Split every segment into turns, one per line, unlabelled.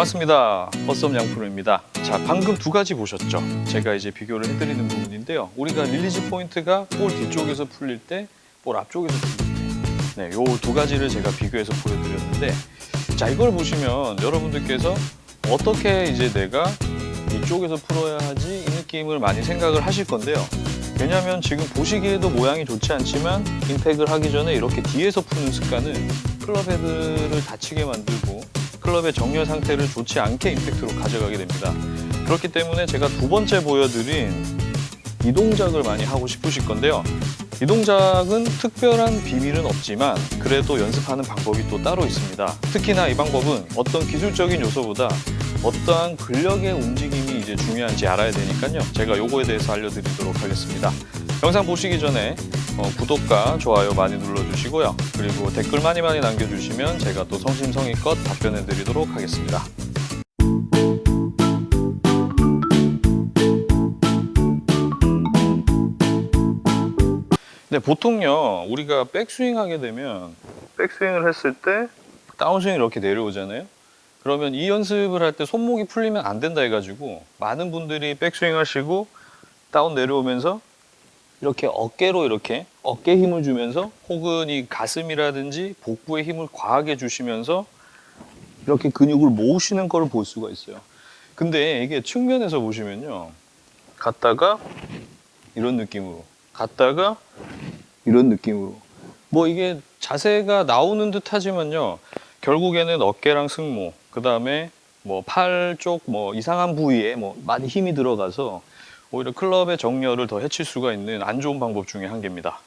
반갑습니다. 버썸 양프로입니다. 자, 방금 두 가지 보셨죠? 제가 이제 비교를 해드리는 부분인데요. 우리가 릴리즈 포인트가 볼 뒤쪽에서 풀릴 때, 볼 앞쪽에서 풀릴 때. 네, 요 두 가지를 제가 비교해서 보여드렸는데, 자, 이걸 보시면 여러분들께서 어떻게 이제 내가 이쪽에서 풀어야 하지 이 느낌을 많이 생각을 하실 건데요. 왜냐하면 지금 보시기에도 모양이 좋지 않지만 임팩을 하기 전에 이렇게 뒤에서 푸는 습관은 클럽 헤드를 다치게 만들고 클럽의 정렬 상태를 좋지 않게 임팩트로 가져가게 됩니다. 그렇기 때문에 제가 두 번째 보여드린 이 동작을 많이 하고 싶으실 건데요. 이 동작은 특별한 비밀은 없지만 그래도 연습하는 방법이 또 따로 있습니다. 특히나 이 방법은 어떤 기술적인 요소보다 어떠한 근력의 움직임이 이제 중요한지 알아야 되니까요. 제가 요거에 대해서 알려드리도록 하겠습니다. 영상 보시기 전에 어, 구독과 좋아요 많이 눌러주시고요. 그리고 댓글 많이 많이 남겨주시면 제가 또 성심성의껏 답변해 드리도록 하겠습니다. 네, 보통요, 우리가 백스윙 하게 되면, 백스윙을 했을 때, 다운스윙이 이렇게 내려오잖아요? 그러면 이 연습을 할 때 손목이 풀리면 안 된다 해가지고, 많은 분들이 백스윙 하시고, 다운 내려오면서, 이렇게 어깨로 이렇게, 어깨 힘을 주면서, 혹은 이 가슴이라든지 복부에 힘을 과하게 주시면서, 이렇게 근육을 모으시는 거를 볼 수가 있어요. 근데 이게 측면에서 보시면요, 갔다가, 이런 느낌으로, 갔다가, 이런 느낌으로. 뭐 이게 자세가 나오는 듯 하지만요. 결국에는 어깨랑 승모, 그 다음에 뭐 팔 쪽 뭐 이상한 부위에 뭐 많이 힘이 들어가서 오히려 클럽의 정렬을 더 해칠 수가 있는 안 좋은 방법 중에 한 개입니다.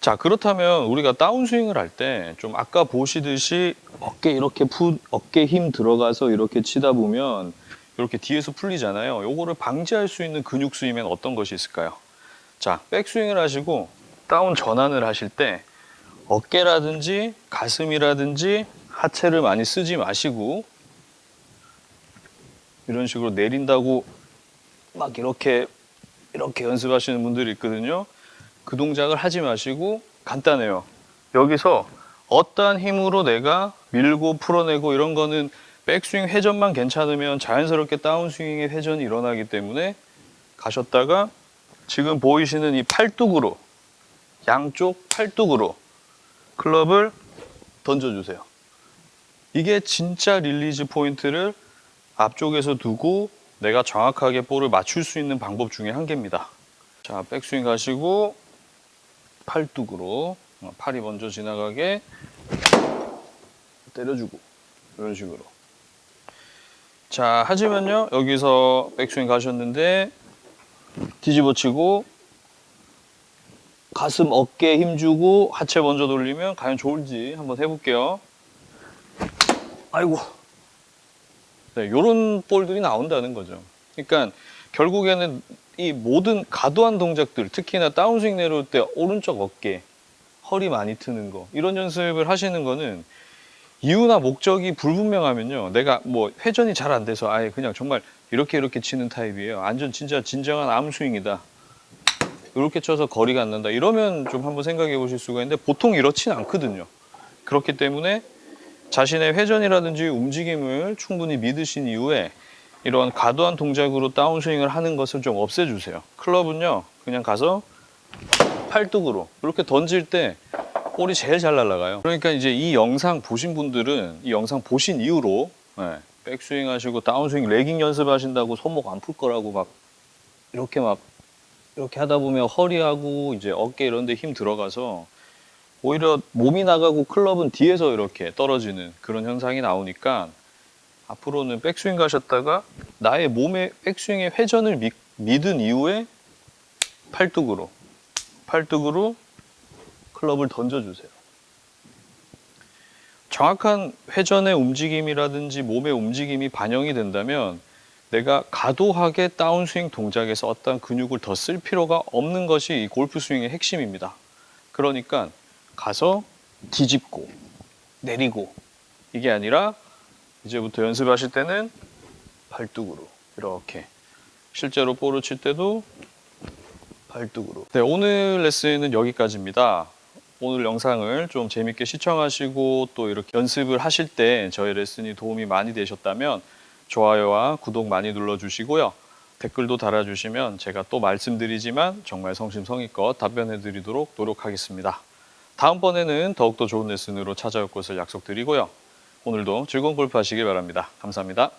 자, 그렇다면 우리가 다운스윙을 할 때 좀 아까 보시듯이 어깨 이렇게 푸, 어깨 힘 들어가서 이렇게 치다 보면 이렇게 뒤에서 풀리잖아요. 요거를 방지할 수 있는 근육 수이면 어떤 것이 있을까요? 자, 백스윙을 하시고 다운 전환을 하실 때 어깨라든지 가슴이라든지 하체를 많이 쓰지 마시고 이런 식으로 내린다고 막 이렇게 이렇게 연습하시는 분들이 있거든요. 그 동작을 하지 마시고 간단해요. 여기서 어떠한 힘으로 내가 밀고 풀어내고 이런 거는 백스윙 회전만 괜찮으면 자연스럽게 다운스윙의 회전이 일어나기 때문에 가셨다가 지금 보이시는 이 팔뚝으로 양쪽 팔뚝으로 클럽을 던져주세요. 이게 진짜 릴리즈 포인트를 앞쪽에서 두고 내가 정확하게 볼을 맞출 수 있는 방법 중에 한 개입니다. 자, 백스윙 가시고 팔뚝으로 어, 팔이 먼저 지나가게 때려주고 이런 식으로. 자, 하지만요 여기서 백스윙 가셨는데 뒤집어 치고 가슴 어깨에 힘주고 하체 먼저 돌리면 과연 좋을지 한번 해볼게요. 아이고. 네, 요런 볼들이 나온다는 거죠. 그러니까 결국에는 이 모든 과도한 동작들, 특히나 다운스윙 내려올 때 오른쪽 어깨, 허리 많이 트는 거, 이런 연습을 하시는 거는 이유나 목적이 불분명하면요. 내가 뭐 회전이 잘 안 돼서 아예 그냥 정말 이렇게 이렇게 치는 타입이에요. 완전 진짜 진정한 암스윙이다. 이렇게 쳐서 거리가 안 난다. 이러면 좀 한번 생각해 보실 수가 있는데 보통 이렇진 않거든요. 그렇기 때문에 자신의 회전이라든지 움직임을 충분히 믿으신 이후에 이러한 과도한 동작으로 다운스윙을 하는 것을 좀 없애주세요. 클럽은요, 그냥 가서 팔뚝으로 이렇게 던질 때 볼이 제일 잘 날아가요. 그러니까 이제 이 영상 보신 분들은 이 영상 보신 이후로 네, 백스윙 하시고 다운스윙 레깅 연습하신다고 손목 안 풀 거라고 막 이렇게 막 이렇게 하다 보면 허리하고 이제 어깨 이런 데 힘 들어가서 오히려 몸이 나가고 클럽은 뒤에서 이렇게 떨어지는 그런 현상이 나오니까 앞으로는 백스윙 가셨다가 나의 몸의 백스윙의 회전을 믿, 믿은 이후에 팔뚝으로 팔뚝으로 클럽을 던져주세요. 정확한 회전의 움직임이라든지 몸의 움직임이 반영이 된다면 내가 과도하게 다운스윙 동작에서 어떤 근육을 더 쓸 필요가 없는 것이 이 골프 스윙의 핵심입니다. 그러니까 가서 뒤집고 내리고 이게 아니라 이제부터 연습하실 때는 팔뚝으로 이렇게 실제로 볼을 칠 때도 팔뚝으로 네 오늘 레슨은 여기까지입니다 오늘 영상을 좀 재밌게 시청하시고 또 이렇게 연습을 하실 때 저희 레슨이 도움이 많이 되셨다면 좋아요와 구독 많이 눌러주시고요. 댓글도 달아주시면 제가 또 말씀드리지만 정말 성심성의껏 답변해 드리도록 노력하겠습니다. 다음번에는 더욱더 좋은 레슨으로 찾아올 것을 약속드리고요. 오늘도 즐거운 골프 하시길 바랍니다. 감사합니다.